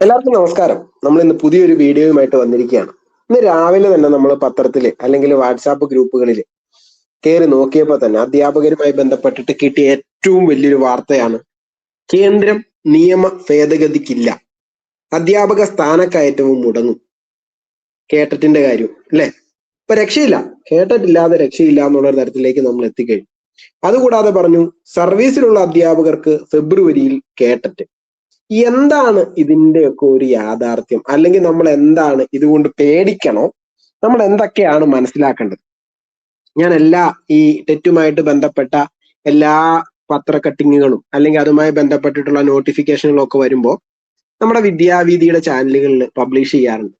എല്ലാവർക്കും നമസ്കാരം. നമ്മൾ ഇന്ന് പുതിയൊരു വീഡിയോയുമായിട്ട് വന്നിരിക്കുകയാണ്. ഇന്ന് രാവിലെ തന്നെ നമ്മൾ പത്രത്തിൽ അല്ലെങ്കിൽ വാട്സാപ്പ് ഗ്രൂപ്പുകളിൽ കയറി നോക്കിയപ്പോൾ തന്നെ അധ്യാപകരുമായി ബന്ധപ്പെട്ടിട്ട് കിട്ടിയ ഏറ്റവും വലിയൊരു വാർത്തയാണ് കേന്ദ്രം നിയമ ഭേദഗതിക്കില്ല. അധ്യാപക സ്ഥാനക്കയറ്റവും മുടങ്ങും. കേട്ടറ്റിന്റെ കാര്യം അല്ലെ? ഇപ്പൊ രക്ഷയില്ല. കേട്ടിട്ടില്ലാതെ രക്ഷയില്ല എന്നുള്ള തരത്തിലേക്ക് നമ്മൾ എത്തിക്കഴിഞ്ഞു. അതുകൂടാതെ പറഞ്ഞു സർവീസിലുള്ള അധ്യാപകർക്ക് ഫെബ്രുവരിയിൽ കേട്ടറ്റ് എന്താണ് ഇതിന്റെയൊക്കെ ഒരു യാഥാർത്ഥ്യം? അല്ലെങ്കിൽ നമ്മൾ എന്താണ് ഇതുകൊണ്ട് പേടിക്കണോ? നമ്മൾ എന്തൊക്കെയാണ് മനസ്സിലാക്കേണ്ടത്? ഞാൻ എല്ലാ ഈ തെറ്റുമായിട്ട് ബന്ധപ്പെട്ട എല്ലാ പത്ര കട്ടിങ്ങുകളും അല്ലെങ്കിൽ അതുമായി ബന്ധപ്പെട്ടിട്ടുള്ള നോട്ടിഫിക്കേഷനുകളും ഒക്കെ വരുമ്പോൾ നമ്മുടെ വിദ്യാവീതിയുടെ ചാനലുകളിൽ പബ്ലിഷ് ചെയ്യാറുണ്ട്.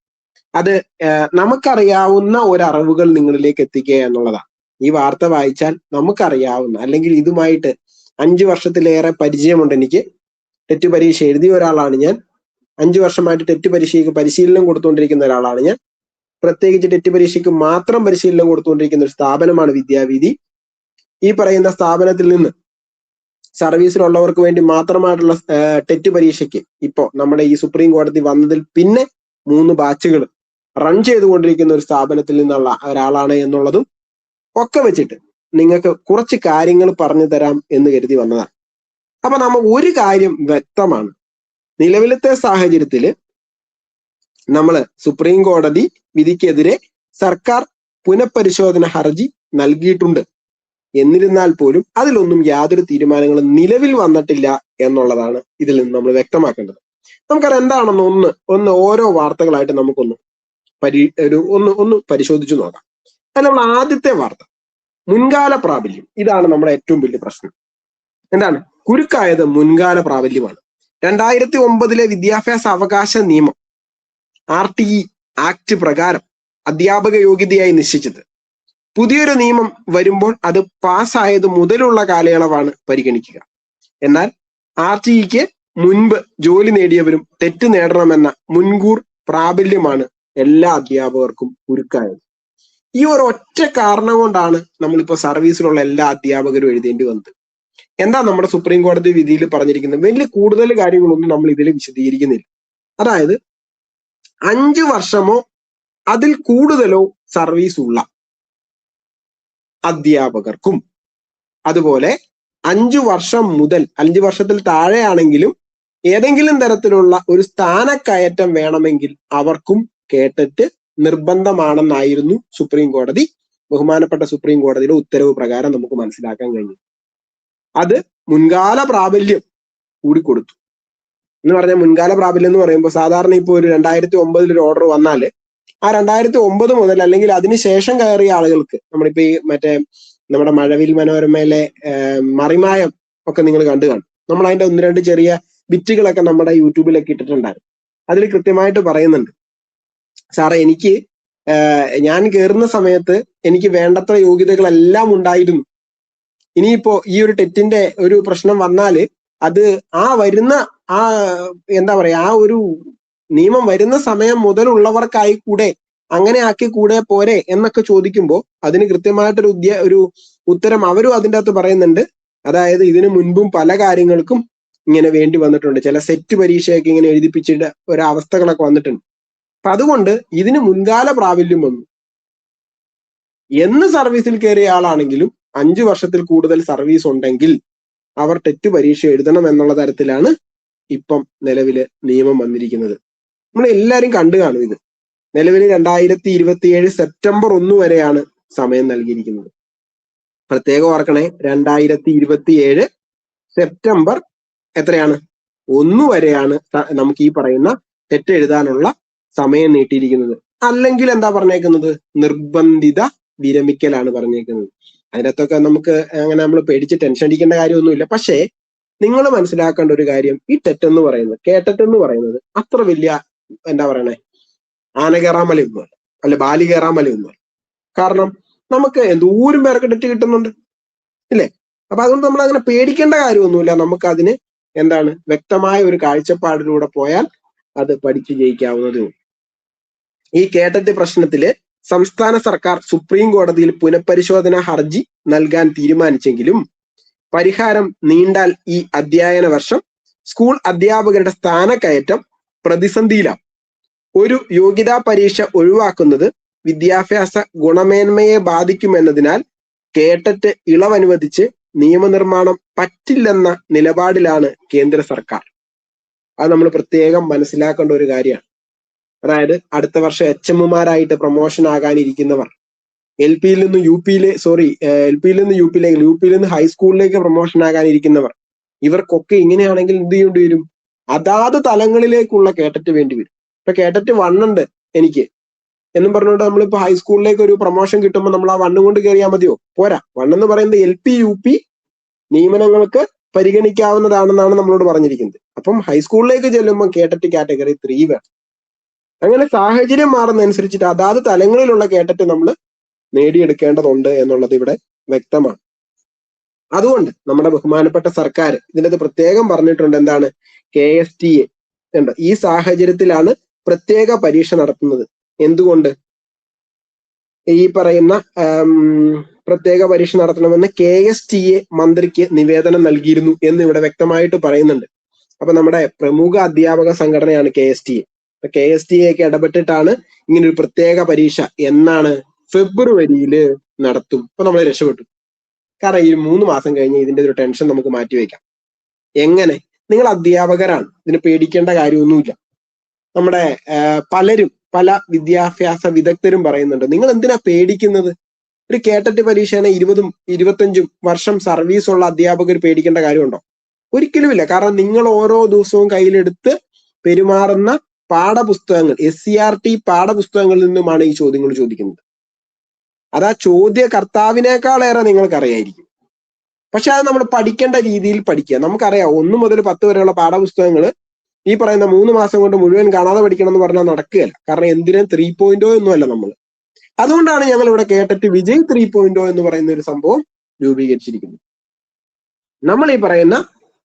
അത് നമുക്കറിയാവുന്ന ഒരറിവുകൾ നിങ്ങളിലേക്ക് എത്തിക്കുക എന്നുള്ളതാണ്. ഈ വാർത്ത വായിച്ചാൽ നമുക്കറിയാവുന്ന അല്ലെങ്കിൽ ഇതുമായിട്ട് അഞ്ചു വർഷത്തിലേറെ പരിചയമുണ്ട് എനിക്ക് ടെറ്റ് പരീക്ഷ എഴുതിയ ഒരാളാണ് ഞാൻ. അഞ്ചു വർഷമായിട്ട് ടെറ്റ് പരീക്ഷയ്ക്ക് പരിശീലനം കൊടുത്തുകൊണ്ടിരിക്കുന്ന ഒരാളാണ് ഞാൻ. പ്രത്യേകിച്ച് ടെറ്റ് പരീക്ഷയ്ക്ക് മാത്രം പരിശീലനം കൊടുത്തുകൊണ്ടിരിക്കുന്ന ഒരു സ്ഥാപനമാണ് വിദ്യാവീതി ഈ പറയുന്ന സ്ഥാപനത്തിൽ നിന്ന് സർവീസിലുള്ളവർക്ക് വേണ്ടി മാത്രമായിട്ടുള്ള ടെറ്റ് പരീക്ഷയ്ക്ക് ഇപ്പോ നമ്മുടെ ഈ സുപ്രീം കോടതി വന്നതിൽ പിന്നെ മൂന്ന് ബാച്ചുകൾ റൺ ചെയ്തുകൊണ്ടിരിക്കുന്ന ഒരു സ്ഥാപനത്തിൽ നിന്നുള്ള ഒരാളാണ് എന്നുള്ളതും ഒക്കെ വെച്ചിട്ട് നിങ്ങൾക്ക് കുറച്ച് കാര്യങ്ങൾ പറഞ്ഞു തരാം എന്ന് കരുതി വന്നതാണ്. അപ്പൊ നമ്മൾ ഒരു കാര്യം വ്യക്തമാണ്. നിലവിലത്തെ സാഹചര്യത്തിൽ നമ്മൾ സുപ്രീം കോടതി വിധിക്കെതിരെ സർക്കാർ പുനഃപരിശോധന ഹർജി നൽകിയിട്ടുണ്ട്. എന്നിരുന്നാൽ പോലും അതിലൊന്നും യാതൊരു തീരുമാനങ്ങളും നിലവിൽ വന്നിട്ടില്ല എന്നുള്ളതാണ് ഇതിൽ നിന്ന് നമ്മൾ വ്യക്തമാക്കേണ്ടത്. നമുക്കറിയാം എന്താണെന്ന് ഒന്ന് ഒന്ന് ഓരോ വാർത്തകളായിട്ട് നമുക്കൊന്ന് പരി ഒരു ഒന്ന് ഒന്ന് പരിശോധിച്ചു നോക്കാം. അതിൽ നമ്മൾ ആദ്യത്തെ വാർത്ത മുൻകാല പ്രാബല്യം. ഇതാണ് നമ്മുടെ ഏറ്റവും വലിയ പ്രശ്നം. എന്താണ്? കുരുക്കായത് മുൻകാല പ്രാബല്യമാണ്. രണ്ടായിരത്തി ഒമ്പതിലെ വിദ്യാഭ്യാസ അവകാശ നിയമം ആർ ടി ഇ ആക്ട് പ്രകാരം അധ്യാപക യോഗ്യതയായി നിശ്ചയിച്ചത്. പുതിയൊരു നിയമം വരുമ്പോൾ അത് പാസ്സായത് മുതലുള്ള കാലയളവാണ് പരിഗണിക്കുക. എന്നാൽ ആർ ടി ഇക്ക് മുൻപ് ജോലി നേടിയവരും തെറ്റ് നേടണമെന്ന മുൻകൂർ പ്രാബല്യമാണ് എല്ലാ അധ്യാപകർക്കും ഉരുക്കായത് ഈ ഒരു ഒറ്റ കാരണം കൊണ്ടാണ് നമ്മളിപ്പോ സർവീസിലുള്ള എല്ലാ അധ്യാപകരും എഴുതേണ്ടി വന്നത്. എന്താ നമ്മുടെ സുപ്രീം കോടതി വിധിയിൽ പറഞ്ഞിരിക്കുന്നത്? വലിയ കൂടുതൽ കാര്യങ്ങളൊന്നും നമ്മൾ ഇതിൽ വിശദീകരിക്കുന്നില്ല. അതായത് അഞ്ച് വർഷമോ അതിൽ കൂടുതലോ സർവീസ് ഉള്ള അധ്യാപകർക്കും അതുപോലെ അഞ്ചു വർഷം മുതൽ അഞ്ചു വർഷത്തിൽ താഴെയാണെങ്കിലും ഏതെങ്കിലും തരത്തിലുള്ള ഒരു സ്ഥാനക്കയറ്റം വേണമെങ്കിൽ അവർക്കും കേട്ടിട്ട് നിർബന്ധമാണെന്നായിരുന്നു സുപ്രീം കോടതി ബഹുമാനപ്പെട്ട സുപ്രീം കോടതിയുടെ ഉത്തരവ് പ്രകാരം നമുക്ക് മനസ്സിലാക്കാൻ കഴിഞ്ഞു അത് മുൻകാല പ്രാബല്യം കൂടി കൊടുത്തു. എന്ന് പറഞ്ഞാൽ മുൻകാല പ്രാബല്യം എന്ന് പറയുമ്പോൾ സാധാരണ ഇപ്പോൾ ഒരു രണ്ടായിരത്തി ഒമ്പതിൽ ഒരു ഓർഡർ വന്നാൽ ആ രണ്ടായിരത്തി ഒമ്പത് മുതൽ അല്ലെങ്കിൽ അതിനുശേഷം കയറിയ ആളുകൾക്ക് നമ്മളിപ്പോ ഈ മറ്റേ നമ്മുടെ മഴവിൽ മനോരമയിലെ മറിമായം ഒക്കെ നിങ്ങൾ കണ്ടു കാണും. നമ്മൾ അതിന്റെ ഒന്ന് രണ്ട് ചെറിയ ബിറ്റുകളൊക്കെ നമ്മുടെ യൂട്യൂബിലൊക്കെ ഇട്ടിട്ടുണ്ടായിരുന്നു. അതിൽ കൃത്യമായിട്ട് പറയുന്നുണ്ട്. സാറേ എനിക്ക് ഞാൻ കയറുന്ന സമയത്ത് എനിക്ക് വേണ്ടത്ര യോഗ്യതകളെല്ലാം ഉണ്ടായിരുന്നു. ഇനിയിപ്പോ ഈ ഒരു ടെറ്റിന്റെ ഒരു പ്രശ്നം വന്നാൽ അത് ആ വരുന്ന ആ എന്താ പറയാ ആ ഒരു നിയമം വരുന്ന സമയം മുതലുള്ളവർക്കായി കൂടെ അങ്ങനെ ആക്കി കൂടെ പോരെ എന്നൊക്കെ ചോദിക്കുമ്പോൾ അതിന് കൃത്യമായിട്ടൊരു ഉദ്യ ഒരു ഉത്തരം അവരും അതിന്റെ അകത്ത് പറയുന്നുണ്ട്. അതായത് ഇതിനു മുൻപും പല കാര്യങ്ങൾക്കും ഇങ്ങനെ വേണ്ടി വന്നിട്ടുണ്ട്. ചില സെറ്റ് പരീക്ഷയൊക്കെ ഇങ്ങനെ എഴുതിപ്പിച്ചിട്ട് ഒരവസ്ഥകളൊക്കെ വന്നിട്ടുണ്ട്. അപ്പൊ അതുകൊണ്ട് ഇതിന് മുൻകാല പ്രാബല്യം വന്നു. എന്ന് സർവീസിൽ കയറിയ ആളാണെങ്കിലും അഞ്ചു വർഷത്തിൽ കൂടുതൽ സർവീസ് ഉണ്ടെങ്കിൽ അവർ ടെറ്റ് പരീക്ഷ എഴുതണം എന്നുള്ള തരത്തിലാണ് ഇപ്പം നിലവിൽ നിയമം വന്നിരിക്കുന്നത്. നമ്മൾ എല്ലാവരും കണ്ടു കാണും ഇത്. നിലവിൽ രണ്ടായിരത്തി ഇരുപത്തിയേഴ് സെപ്റ്റംബർ ഒന്ന് വരെയാണ് സമയം നൽകിയിരിക്കുന്നത്. പ്രത്യേകം ഓർക്കണേ രണ്ടായിരത്തി ഇരുപത്തിയേഴ് സെപ്റ്റംബർ എത്രയാണ്? ഒന്ന് വരെയാണ് നമുക്ക് ഈ പറയുന്ന തെറ്റ് എഴുതാനുള്ള സമയം നീട്ടിയിരിക്കുന്നത്. അല്ലെങ്കിൽ എന്താ പറഞ്ഞേക്കുന്നത്? നിർബന്ധിത വിരമിക്കലാണ് പറഞ്ഞേക്കുന്നത്. അതിനകത്തൊക്കെ നമുക്ക് അങ്ങനെ നമ്മൾ പേടിച്ച് ടെൻഷൻ അടിക്കേണ്ട കാര്യമൊന്നുമില്ല. പക്ഷേ നിങ്ങൾ മനസ്സിലാക്കേണ്ട ഒരു കാര്യം ഈ തെറ്റെന്ന് പറയുന്നത് കേട്ടെന്ന് പറയുന്നത് അത്ര വലിയ എന്താ പറയണേ? ആന കയറാമലയൊന്നും അല്ല. അല്ല ബാലി കയറാമലയൊന്നും ഒന്നുമല്ല കാരണം നമുക്ക് എന്തോരം പേർക്ക് തെറ്റ് കിട്ടുന്നുണ്ട്. ഇല്ലേ? അപ്പൊ അതുകൊണ്ട് നമ്മൾ അങ്ങനെ പേടിക്കേണ്ട കാര്യമൊന്നുമില്ല. നമുക്ക് അതിന് എന്താണ് വ്യക്തമായ ഒരു കാഴ്ചപ്പാടിലൂടെ പോയാൽ അത് പഠിച്ചു ജയിക്കാവുന്നതേ ഉള്ളൂ. ഈ കേട്ടറ്റ് പ്രശ്നത്തിൽ സംസ്ഥാന സർക്കാർ സുപ്രീം കോടതിയിൽ പുനഃപരിശോധന ഹർജി നൽകാൻ തീരുമാനിച്ചെങ്കിലും പരിഹാരം നീണ്ടാൽ ഈ അധ്യയന വർഷം സ്കൂൾ അധ്യാപകരുടെ സ്ഥാനക്കയറ്റം പ്രതിസന്ധിയിലാണ്. ഒരു യോഗ്യതാ പരീക്ഷ ഒഴിവാക്കുന്നത് വിദ്യാഭ്യാസ ഗുണമേന്മയെ ബാധിക്കുമെന്നതിനാൽ കേട്ടറ്റ് ഇളവനുവദിച്ച് നിയമനിർമ്മാണം പറ്റില്ലെന്ന നിലപാടിലാണ് കേന്ദ്ര സർക്കാർ. അത് നമ്മൾ പ്രത്യേകം മനസ്സിലാക്കേണ്ട ഒരു കാര്യമാണ്. അതായത് അടുത്ത വർഷം എച്ച് എമ്മുമാരായിട്ട് പ്രൊമോഷൻ ആകാനിരിക്കുന്നവർ. എൽ പിയിൽ നിന്ന് യു പിയിലെ സോറി എൽ പിയിൽ നിന്ന് യു പിയിലേക്ക് യു പിയിൽ നിന്ന് ഹൈസ്കൂളിലേക്ക് പ്രൊമോഷൻ ആകാനിരിക്കുന്നവർ. ഇവർക്കൊക്കെ ഇങ്ങനെയാണെങ്കിൽ എന്ത് ചെയ്യേണ്ടി വരും? അതാത് തലങ്ങളിലേക്കുള്ള കേട്ടറ്റ് വേണ്ടി വരും. ഇപ്പൊ കേട്ടറ്റ് വണ്ണുണ്ട് എനിക്ക്. എന്നും പറഞ്ഞുകൊണ്ട് നമ്മളിപ്പോ ഹൈസ്കൂളിലേക്ക് ഒരു പ്രൊമോഷൻ കിട്ടുമ്പോൾ നമ്മൾ ആ വണ്ണ് കൊണ്ട് കയറിയാൽ മതിയോ? പോരാ. വണ്ണെന്ന് പറയുന്നത് എൽ പി യു പി നിയമനങ്ങൾക്ക് പരിഗണിക്കാവുന്നതാണെന്നാണ് നമ്മളോട് പറഞ്ഞിരിക്കുന്നത്. അപ്പം ഹൈസ്കൂളിലേക്ക് ചെല്ലുമ്പോൾ കേട്ടറ്റ് കാറ്റഗറി ത്രീ വേണം. അങ്ങനെ സാഹചര്യം മാറുന്നതനുസരിച്ചിട്ട് അതാത് തലങ്ങളിലുള്ള കേട്ടറ്റ് നമ്മൾ നേടിയെടുക്കേണ്ടതുണ്ട് എന്നുള്ളത് ഇവിടെ വ്യക്തമാണ്. അതുകൊണ്ട് നമ്മുടെ ബഹുമാനപ്പെട്ട സർക്കാർ ഇതിനകത്ത് പ്രത്യേകം പറഞ്ഞിട്ടുണ്ട് എന്താണ് കെ എസ് ടി എ ഉണ്ട്. ഈ സാഹചര്യത്തിലാണ് പ്രത്യേക പരീക്ഷ നടത്തുന്നത്. എന്തുകൊണ്ട്? ഈ പറയുന്ന പ്രത്യേക പരീക്ഷ നടത്തണമെന്ന് കെ എസ് ടി എ മന്ത്രിക്ക് നിവേദനം നൽകിയിരുന്നു എന്ന് ഇവിടെ വ്യക്തമായിട്ട് പറയുന്നുണ്ട്. അപ്പൊ നമ്മുടെ പ്രമുഖ അധ്യാപക സംഘടനയാണ് K S T A. K S T എക്ക് ഇടപെട്ടിട്ടാണ് ഇങ്ങനെ ഒരു പ്രത്യേക പരീക്ഷ എന്നാണ് ഫെബ്രുവരിയിൽ നടത്തും. അപ്പൊ നമ്മൾ രക്ഷപ്പെട്ടു. കാരണം ഈ മൂന്ന് മാസം കഴിഞ്ഞ് ഇതിന്റെ ഒരു ടെൻഷൻ നമുക്ക് മാറ്റിവെക്കാം എങ്ങനെ? നിങ്ങൾ അധ്യാപകരാണ്. ഇതിന് പേടിക്കേണ്ട കാര്യമൊന്നുമില്ല. നമ്മുടെ പലരും പല വിദ്യാഭ്യാസ വിദഗ്ധരും പറയുന്നുണ്ട്. നിങ്ങൾ എന്തിനാ പേടിക്കുന്നത്? ഒരു കേട്ടറ്റ് പരീക്ഷയാണ് ഇരുപതും ഇരുപത്തഞ്ചും വർഷം സർവീസ് ഉള്ള അധ്യാപകർ പേടിക്കേണ്ട കാര്യമുണ്ടോ? ഒരിക്കലുമില്ല. കാരണം നിങ്ങൾ ഓരോ ദിവസവും കയ്യിലെടുത്ത് പെരുമാറുന്ന പാഠപുസ്തകങ്ങൾ എസ് സി ആർ ടി പാഠപുസ്തകങ്ങളിൽ നിന്നുമാണ് ഈ ചോദ്യങ്ങൾ ചോദിക്കുന്നത്. അത് ആ നിങ്ങൾക്ക് അറിയായിരിക്കും പക്ഷെ അത് നമ്മൾ പഠിക്കേണ്ട രീതിയിൽ പഠിക്കുക. നമുക്കറിയാം ഒന്ന് മുതൽ പത്ത് വരെയുള്ള പാഠപുസ്തകങ്ങൾ ഈ പറയുന്ന മൂന്ന് മാസം കൊണ്ട് മുഴുവൻ കാണാതെ പഠിക്കണം എന്ന് പറഞ്ഞാൽ നടക്കുകയല്ല. കാരണം എന്തിനും ത്രീ പോയിന്റോ ഒന്നുമല്ല നമ്മൾ അതുകൊണ്ടാണ് ഞങ്ങൾ ഇവിടെ കേട്ടിട്ട് വിജയ് ത്രീ പോയിന്റോ എന്ന് പറയുന്ന ഒരു സംഭവം രൂപീകരിച്ചിരിക്കുന്നത്. നമ്മൾ ഈ പറയുന്ന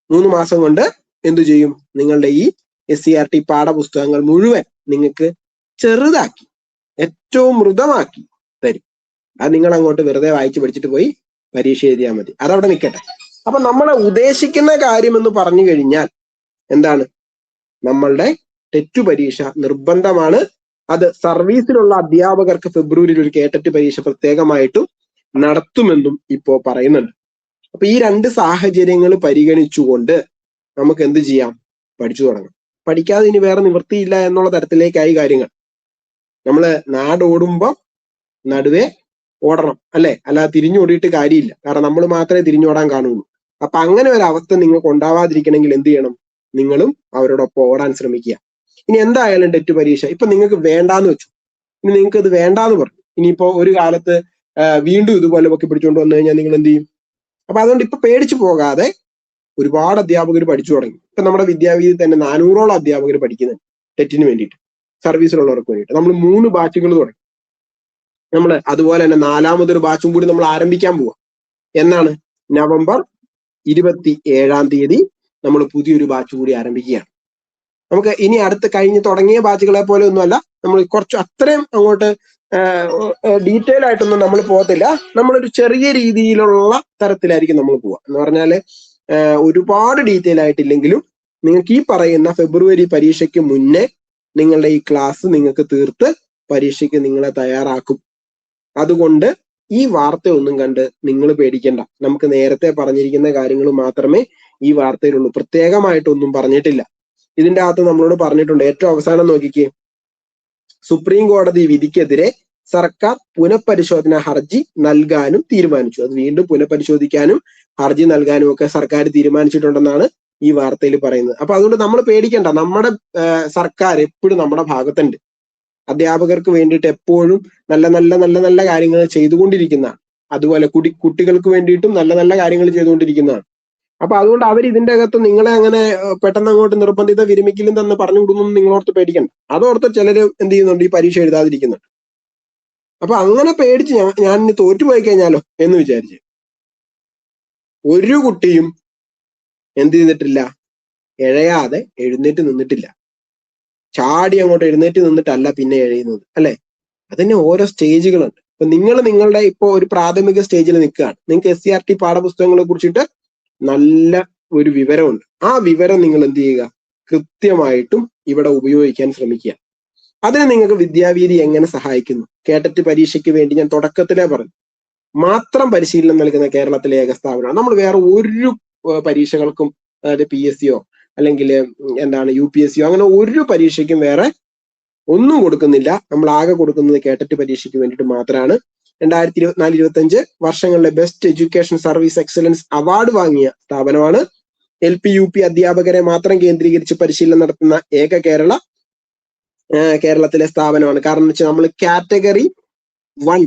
മൂന്ന് മാസം കൊണ്ട് എന്തു ചെയ്യും? നിങ്ങളുടെ ഈ എസ് സി ആർ ടി പാഠപുസ്തകങ്ങൾ മുഴുവൻ നിങ്ങൾക്ക് ചെറുതാക്കി ഏറ്റവും മൃതമാക്കി തരും. അത് നിങ്ങൾ അങ്ങോട്ട് വെറുതെ വായിച്ചു പഠിച്ചിട്ട് പോയി പരീക്ഷ എഴുതിയാൽ മതി. അതവിടെ നിൽക്കട്ടെ. അപ്പൊ നമ്മളെ ഉദ്ദേശിക്കുന്ന കാര്യം എന്ന് പറഞ്ഞു കഴിഞ്ഞാൽ എന്താണ്? നമ്മളുടെ ടെറ്റു പരീക്ഷ നിർബന്ധമാണ്. അത് സർവീസിലുള്ള അധ്യാപകർക്ക് ഫെബ്രുവരിയിൽ ഒരു കേട്ടറ്റ് പരീക്ഷ പ്രത്യേകമായിട്ടും നടത്തുമെന്നും ഇപ്പോ പറയുന്നുണ്ട്. അപ്പൊ ഈ രണ്ട് സാഹചര്യങ്ങൾ പരിഗണിച്ചുകൊണ്ട് നമുക്ക് എന്ത് ചെയ്യാം? പഠിച്ചു തുടങ്ങാം. പഠിക്കാതെ ഇനി വേറെ നിവൃത്തിയില്ല എന്നുള്ള തരത്തിലേക്കായി കാര്യങ്ങൾ. നമ്മൾ നാടോടുമ്പോ നടുവേ ഓടണം അല്ലെ? അല്ലാതെ തിരിഞ്ഞോടിയിട്ട് കാര്യമില്ല. കാരണം നമ്മൾ മാത്രമേ തിരിഞ്ഞോടാൻ കാണുള്ളൂ. അപ്പൊ അങ്ങനെ ഒരു അവസ്ഥ നിങ്ങൾക്ക് ഉണ്ടാവാതിരിക്കണമെങ്കിൽ എന്ത് ചെയ്യണം? നിങ്ങളും അവരോടൊപ്പം ഓടാൻ ശ്രമിക്കുക. ഇനി എന്തായാലും ടെറ്റ് പരീക്ഷ? ഇപ്പൊ നിങ്ങൾക്ക് വേണ്ടാന്ന് വെച്ചു. ഇനി നിങ്ങൾക്ക് ഇത് വേണ്ടാന്ന് പറഞ്ഞു. ഇനിയിപ്പോ ഒരു കാലത്ത് വീണ്ടും ഇതുപോലെ പൊക്കി പിടിച്ചുകൊണ്ട് വന്നു കഴിഞ്ഞാൽ നിങ്ങൾ എന്ത് ചെയ്യും? അപ്പൊ അതുകൊണ്ട് ഇപ്പൊ പേടിച്ചു പോകാതെ ഒരുപാട് അധ്യാപകർ പഠിച്ചു തുടങ്ങി. ഇപ്പൊ നമ്മുടെ വിദ്യാഭ്യാസത്തിൽ തന്നെ നാനൂറോളം അധ്യാപകർ പഠിക്കുന്നുണ്ട് ടെറ്റിന് വേണ്ടിയിട്ട് സർവീസിലുള്ളവർക്ക് വേണ്ടിയിട്ട്. നമ്മൾ മൂന്ന് ബാച്ചുകൾ തുടങ്ങി. നമ്മൾ അതുപോലെ തന്നെ നാലാമതൊരു ബാച്ചും കൂടി നമ്മൾ ആരംഭിക്കാൻ പോവാ. എന്നാണ്? നവംബർ ഇരുപത്തി ഏഴാം തീയതി നമ്മൾ പുതിയൊരു ബാച്ച് കൂടി ആരംഭിക്കുകയാണ്. നമുക്ക് ഇനി അടുത്ത് കഴിഞ്ഞ് തുടങ്ങിയ ബാച്ചുകളെ പോലെ ഒന്നുമല്ല. നമ്മൾ കുറച്ച് അത്രയും അങ്ങോട്ട് ഡീറ്റെയിൽ ആയിട്ടൊന്നും നമ്മൾ പോകത്തില്ല. നമ്മളൊരു ചെറിയ രീതിയിലുള്ള തരത്തിലായിരിക്കും നമ്മൾ പോവുക എന്ന് പറഞ്ഞാൽ ആഹ് ഒരുപാട് ഡീറ്റെയിൽ ആയിട്ടില്ലെങ്കിലും നിങ്ങൾക്ക് ഈ പറയുന്ന ഫെബ്രുവരി പരീക്ഷയ്ക്ക് മുന്നേ നിങ്ങളുടെ ഈ ക്ലാസ് നിങ്ങൾക്ക് തീർത്ത് പരീക്ഷയ്ക്ക് നിങ്ങളെ തയ്യാറാക്കും. അതുകൊണ്ട് ഈ വാർത്ത ഒന്നും കണ്ട് നിങ്ങൾ പേടിക്കണ്ട. നമുക്ക് നേരത്തെ പറഞ്ഞിരിക്കുന്ന കാര്യങ്ങൾ മാത്രമേ ഈ വാർത്തയിലുള്ളൂ. പ്രത്യേകമായിട്ടൊന്നും പറഞ്ഞിട്ടില്ല. ഇതിന്റെ അകത്ത് നമ്മളോട് പറഞ്ഞിട്ടുണ്ട് ഏറ്റവും അവസാനം നോക്കിക്കേ. സുപ്രീം കോടതി വിധിക്കെതിരെ സർക്കാർ പുനഃപരിശോധന ഹർജി നൽകാനും തീരുമാനിച്ചു. അത് വീണ്ടും പുനഃപരിശോധിക്കാനും ഹർജി നൽകാനും ഒക്കെ സർക്കാർ തീരുമാനിച്ചിട്ടുണ്ടെന്നാണ് ഈ വാർത്തയിൽ പറയുന്നത്. അപ്പൊ അതുകൊണ്ട് നമ്മൾ പേടിക്കണ്ട. നമ്മുടെ സർക്കാർ എപ്പോഴും നമ്മുടെ ഭാഗത്തുണ്ട്. അധ്യാപകർക്ക് വേണ്ടിയിട്ട് എപ്പോഴും നല്ല നല്ല നല്ല നല്ല കാര്യങ്ങൾ ചെയ്തുകൊണ്ടിരിക്കുന്നതാണ്. അതുപോലെ കുടി കുട്ടികൾക്ക് വേണ്ടിയിട്ടും നല്ല നല്ല കാര്യങ്ങൾ ചെയ്തുകൊണ്ടിരിക്കുന്നതാണ്. അപ്പൊ അതുകൊണ്ട് അവർ ഇതിന്റെ അകത്ത് നിങ്ങളെ അങ്ങനെ പെട്ടെന്ന് അങ്ങോട്ട് നിർബന്ധിത വിരമിക്കലും തന്നെ പറഞ്ഞു വിടുന്നു നിങ്ങളോർത്ത് പേടിക്കണ്ട. അതോർത്ത് ചിലർ എന്ത് ചെയ്യുന്നുണ്ട്? ഈ പരീക്ഷ എഴുതാതിരിക്കുന്നുണ്ട്. അപ്പൊ അങ്ങനെ പേടിച്ച് ഞാൻ ഞാൻ തോറ്റുപോയി കഴിഞ്ഞാലോ എന്ന് വിചാരിച്ച്. ഒരു കുട്ടിയും എന്ത് ചെയ്തിട്ടില്ല? എഴയാതെ എഴുന്നേറ്റ് നിന്നിട്ടില്ല. ചാടി അങ്ങോട്ട് എഴുന്നേറ്റ് നിന്നിട്ടല്ല പിന്നെ എഴയുന്നത് അല്ലെ? അതിന് ഓരോ സ്റ്റേജുകളുണ്ട്. ഇപ്പൊ നിങ്ങൾ നിങ്ങളുടെ ഇപ്പോൾ ഒരു പ്രാഥമിക സ്റ്റേജിൽ നിൽക്കുകയാണ്. നിങ്ങൾക്ക് എസ് സി ആർ ടി പാഠപുസ്തകങ്ങളെ കുറിച്ചിട്ട് നല്ല ഒരു വിവരമുണ്ട്. ആ വിവരം നിങ്ങൾ എന്ത് ചെയ്യുക? കൃത്യമായിട്ടും ഇവിടെ ഉപയോഗിക്കാൻ ശ്രമിക്കുക. അതിന് നിങ്ങൾക്ക് വിദ്യാവീതി എങ്ങനെ സഹായിക്കുന്നു? കേട്ടറ്റ് പരീക്ഷയ്ക്ക് വേണ്ടി ഞാൻ തുടക്കത്തിലേ പറഞ്ഞു. മാത്രം പരിശീലനം നൽകുന്ന കേരളത്തിലെ ഏക സ്ഥാപനമാണ്. നമ്മൾ വേറെ ഒരു പരീക്ഷകൾക്കും അതായത് പി എസ് സിയോ അല്ലെങ്കിൽ എന്താണ് യു പി എസ് സിയോ അങ്ങനെ ഒരു പരീക്ഷയ്ക്കും വേറെ ഒന്നും കൊടുക്കുന്നില്ല. നമ്മൾ ആകെ കൊടുക്കുന്നത് കേട്ടറ്റ് പരീക്ഷയ്ക്ക് വേണ്ടിയിട്ട് മാത്രമാണ് രണ്ടായിരത്തി ഇരുപത്തിനാല് ഇരുപത്തി അഞ്ച് വർഷങ്ങളിലെ best education service excellence award വാങ്ങിയ സ്ഥാപനമാണ്. എൽ പി യു പി അധ്യാപകരെ മാത്രം കേന്ദ്രീകരിച്ച് പരിശീലനം നടത്തുന്ന ഏക കേരള കേരളത്തിലെ സ്ഥാപനമാണ്. കാരണം വെച്ചാൽ നമ്മൾ കാറ്റഗറി വൺ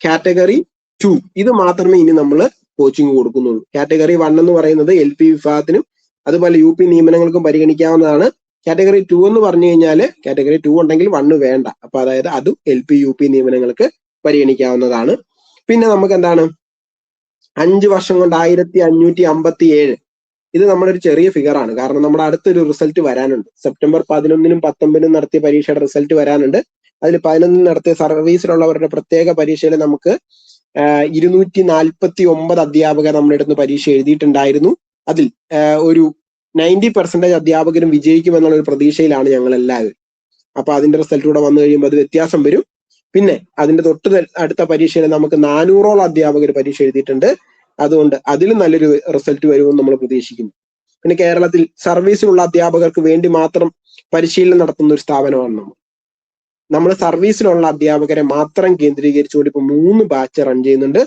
കാറ്റഗറി ടു ഇത് മാത്രമേ ഇനി നമ്മൾ കോച്ചിങ് കൊടുക്കുന്നുള്ളൂ. കാറ്റഗറി വൺ എന്ന് പറയുന്നത് എൽ പി വിഭാഗത്തിനും അതുപോലെ യു പി നിയമനങ്ങൾക്കും പരിഗണിക്കാവുന്നതാണ്. കാറ്റഗറി ടു എന്ന് പറഞ്ഞു കഴിഞ്ഞാൽ കാറ്റഗറി ടു ഉണ്ടെങ്കിൽ വണ്ണ് വേണ്ട. അപ്പൊ അതായത് അതും എൽ പി യു പി നിയമനങ്ങൾക്ക് പരിഗണിക്കാവുന്നതാണ്. പിന്നെ നമുക്ക് എന്താണ്? അഞ്ച് വർഷം കൊണ്ട് ആയിരത്തി അഞ്ഞൂറ്റി അമ്പത്തി ഏഴ് ഇത് നമ്മുടെ ഒരു ചെറിയ ഫിഗർ ആണ്. കാരണം നമ്മുടെ അടുത്തൊരു റിസൾട്ട് വരാനുണ്ട്. സെപ്റ്റംബർ പതിനൊന്നിനും പത്തൊമ്പതിനും നടത്തിയ പരീക്ഷയുടെ റിസൾട്ട് വരാനുണ്ട്. അതിൽ പതിനൊന്നിന് നടത്തിയ സർവീസിലുള്ളവരുടെ പ്രത്യേക പരീക്ഷയിൽ നമുക്ക് ഇരുന്നൂറ്റി നാൽപ്പത്തി ഒമ്പത് അധ്യാപകർ നമ്മുടെ അടുത്ത് പരീക്ഷ എഴുതിയിട്ടുണ്ടായിരുന്നു. അതിൽ ഒരു നയന്റി പെർസെന്റേജ് അധ്യാപകരും വിജയിക്കുമെന്നുള്ള ഒരു പ്രതീക്ഷയിലാണ് ഞങ്ങൾ എല്ലാവരും അപ്പൊ അതിന്റെ റിസൾട്ട് കൂടെ വന്നു കഴിയുമ്പോൾ അത് വ്യത്യാസം വരും. പിന്നെ അതിന്റെ തൊട്ട് അടുത്ത പരീക്ഷയിൽ നമുക്ക് നാനൂറോളം അധ്യാപകർ പരീക്ഷ എഴുതിയിട്ടുണ്ട്. അതുകൊണ്ട് അതിലും നല്ലൊരു റിസൾട്ട് വരുമെന്ന് നമ്മൾ പ്രതീക്ഷിക്കുന്നു. പിന്നെ കേരളത്തിൽ സർവീസിലുള്ള അധ്യാപകർക്ക് വേണ്ടി മാത്രം പരിശീലനം നടത്തുന്ന ഒരു സ്ഥാപനമാണ് നമ്മൾ. നമ്മൾ സർവീസിലുള്ള അധ്യാപകരെ മാത്രം കേന്ദ്രീകരിച്ചുകൊണ്ട് ഇപ്പൊ മൂന്ന് ബാച്ച് റൺ ചെയ്യുന്നുണ്ട്.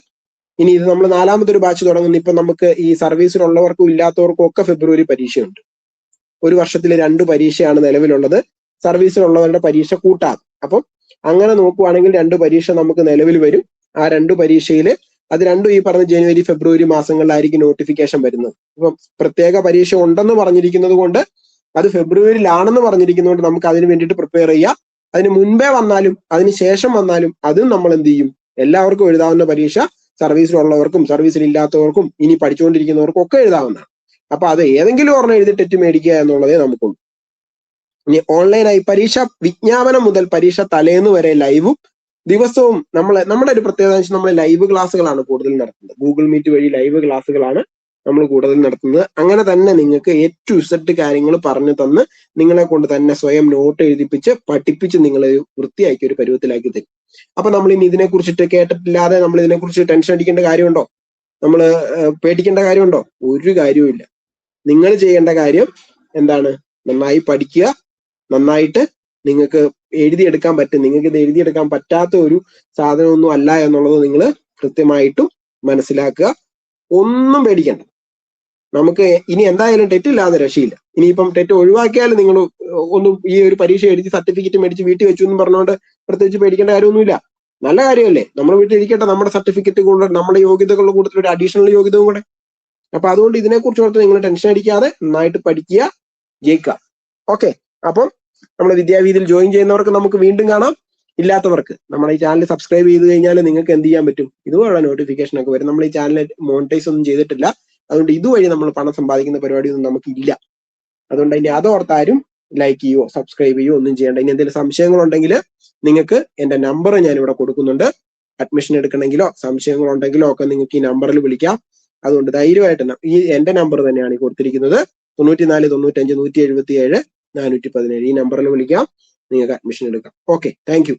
ഇനി ഇത് നമ്മൾ നാലാമത്തെ ഒരു ബാച്ച് തുടങ്ങുന്നു. ഇപ്പൊ നമുക്ക് ഈ സർവീസിലുള്ളവർക്കും ഇല്ലാത്തവർക്കും ഒക്കെ ഫെബ്രുവരി പരീക്ഷയുണ്ട്. ഒരു വർഷത്തിൽ രണ്ട് പരീക്ഷയാണ് നിലവിലുള്ളത്. സർവീസിലുള്ളവരുടെ പരീക്ഷ കൂട്ടാതെ അപ്പം അങ്ങനെ നോക്കുവാണെങ്കിൽ രണ്ട് പരീക്ഷ നമുക്ക് നിലവിൽ വരും. ആ രണ്ട് പരീക്ഷയിൽ അത് രണ്ടും ഈ പറഞ്ഞ ജനുവരി ഫെബ്രുവരി മാസങ്ങളിലായിരിക്കും നോട്ടിഫിക്കേഷൻ വരുന്നത്. ഇപ്പം പ്രത്യേക പരീക്ഷ ഉണ്ടെന്ന് പറഞ്ഞിരിക്കുന്നത് കൊണ്ട് അത് ഫെബ്രുവരിയിലാണെന്ന് പറഞ്ഞിരിക്കുന്നതുകൊണ്ട് നമുക്ക് അതിന് വേണ്ടിയിട്ട് പ്രിപ്പയർ ചെയ്യാം. അതിന് മുൻപേ വന്നാലും അതിന് ശേഷം വന്നാലും അതും നമ്മൾ എന്ത് ചെയ്യും? എല്ലാവർക്കും എഴുതാവുന്ന പരീക്ഷ സർവീസിലുള്ളവർക്കും സർവീസിൽ ഇല്ലാത്തവർക്കും ഇനി പഠിച്ചുകൊണ്ടിരിക്കുന്നവർക്കും ഒക്കെ എഴുതാവുന്നതാണ്. അപ്പൊ അത് ഏതെങ്കിലും ഒരെണ്ണം എഴുതി തെറ്റ് മേടിക്കുക എന്നുള്ളതേ നമുക്കുള്ളൂ. ഇനി ഓൺലൈനായി പരീക്ഷ വിജ്ഞാപനം മുതൽ പരീക്ഷ തലേന്ന് വരെ ലൈവും ദിവസവും നമ്മൾ നമ്മുടെ ഒരു പ്രത്യേകത നമ്മൾ ലൈവ് ക്ലാസ്സുകളാണ് കൂടുതൽ നടത്തുന്നത്. ഗൂഗിൾ മീറ്റ് വഴി ലൈവ് ക്ലാസ്സുകളാണ് നമ്മൾ കൂടുതൽ നടത്തുന്നത്. അങ്ങനെ തന്നെ നിങ്ങൾക്ക് എ ടു ഇസഡ് കാര്യങ്ങൾ പറഞ്ഞു തന്ന് നിങ്ങളെ കൊണ്ട് തന്നെ സ്വയം നോട്ട് എഴുതിപ്പിച്ച് പഠിപ്പിച്ച് നിങ്ങളെ വൃത്തിയാക്കി ഒരു പരുവത്തിലാക്കി തരും. അപ്പൊ നമ്മൾ ഇനി ഇതിനെ കുറിച്ചിട്ട് കേട്ടിട്ടില്ലാതെ നമ്മൾ ഇതിനെ കുറിച്ച് ടെൻഷൻ അടിക്കേണ്ട കാര്യമുണ്ടോ? നമ്മൾ പേടിക്കേണ്ട കാര്യമുണ്ടോ? ഒരു കാര്യവുമില്ല. നിങ്ങൾ ചെയ്യേണ്ട കാര്യം എന്താണ്? നന്നായി പഠിക്കുക. നന്നായിട്ട് നിങ്ങൾക്ക് എഴുതിയെടുക്കാൻ പറ്റും. നിങ്ങൾക്ക് ഇത് എഴുതിയെടുക്കാൻ പറ്റാത്ത ഒരു സാധനമൊന്നും അല്ല എന്നുള്ളത് നിങ്ങൾ കൃത്യമായിട്ടും മനസ്സിലാക്കുക. ഒന്നും പേടിക്കണ്ട. നമുക്ക് ഇനി എന്തായാലും തെറ്റ് ഇല്ലാതെ രക്ഷയില്ല. ഇനിയിപ്പം തെറ്റ് ഒഴിവാക്കിയാലും നിങ്ങൾ ഒന്നും ഈ ഒരു പരീക്ഷ എഴുതി സർട്ടിഫിക്കറ്റ് മേടിച്ച് വീട്ടിൽ വെച്ചു എന്ന് പറഞ്ഞുകൊണ്ട് പ്രത്യേകിച്ച് പേടിക്കേണ്ട കാര്യമൊന്നുമില്ല. നല്ല കാര്യമല്ലേ? നമ്മൾ വീട്ടിൽ ഇരിക്കട്ടെ നമ്മുടെ സർട്ടിഫിക്കറ്റ് കൂടെ നമ്മുടെ യോഗ്യതകളുടെ കൂടുതൽ ഒരു അഡീഷണൽ യോഗ്യതയും കൂടെ. അപ്പൊ അതുകൊണ്ട് ഇതിനെക്കുറിച്ച് ഓർത്ത് നിങ്ങൾ ടെൻഷൻ അടിക്കാതെ നന്നായിട്ട് പഠിക്കുക ജയിക്കുക. ഓക്കെ അപ്പം നമ്മുടെ വിദ്യാവീതിയിൽ ജോയിൻ ചെയ്യുന്നവർക്ക് നമുക്ക് വീണ്ടും കാണാം. ഇല്ലാത്തവർക്ക് നമ്മുടെ ഈ ചാനൽ സബ്സ്ക്രൈബ് ചെയ്ത് കഴിഞ്ഞാൽ നിങ്ങൾക്ക് എന്ത് ചെയ്യാൻ പറ്റും? ഇതുപോലെ നോട്ടിഫിക്കേഷൻ ഒക്കെ വരും. നമ്മൾ ഈ ചാനൽ മോണിറ്റൈസ് ഒന്നും ചെയ്തിട്ടില്ല. അതുകൊണ്ട് ഇതുവഴി നമ്മൾ പണം സമ്പാദിക്കുന്ന പരിപാടിയൊന്നും നമുക്കില്ല. അതുകൊണ്ട് അതിന്റെ അതോർത്താരും ലൈക്ക് ചെയ്യുവോ സബ്സ്ക്രൈബ് ചെയ്യുവോ ഒന്നും ചെയ്യേണ്ട. ഇനി എന്തെങ്കിലും സംശയങ്ങളുണ്ടെങ്കിൽ നിങ്ങൾക്ക് എന്റെ നമ്പർ ഞാൻ ഇവിടെ കൊടുക്കുന്നുണ്ട്. അഡ്മിഷൻ എടുക്കണമെങ്കിലോ സംശയങ്ങളുണ്ടെങ്കിലോ ഒക്കെ നിങ്ങൾക്ക് ഈ നമ്പറിൽ വിളിക്കാം. അതുകൊണ്ട് ധൈര്യമായിട്ട് ഈ എന്റെ നമ്പർ തന്നെയാണ് ഈ കൊടുത്തിരിക്കുന്നത്. തൊണ്ണൂറ്റിനാല് തൊണ്ണൂറ്റഞ്ച് നൂറ്റി എഴുപത്തി ഏഴ് നാനൂറ്റി പതിനേഴ് ഈ നമ്പറിൽ വിളിക്കാം. നിങ്ങൾക്ക് അഡ്മിഷൻ എടുക്കാം. Okay thank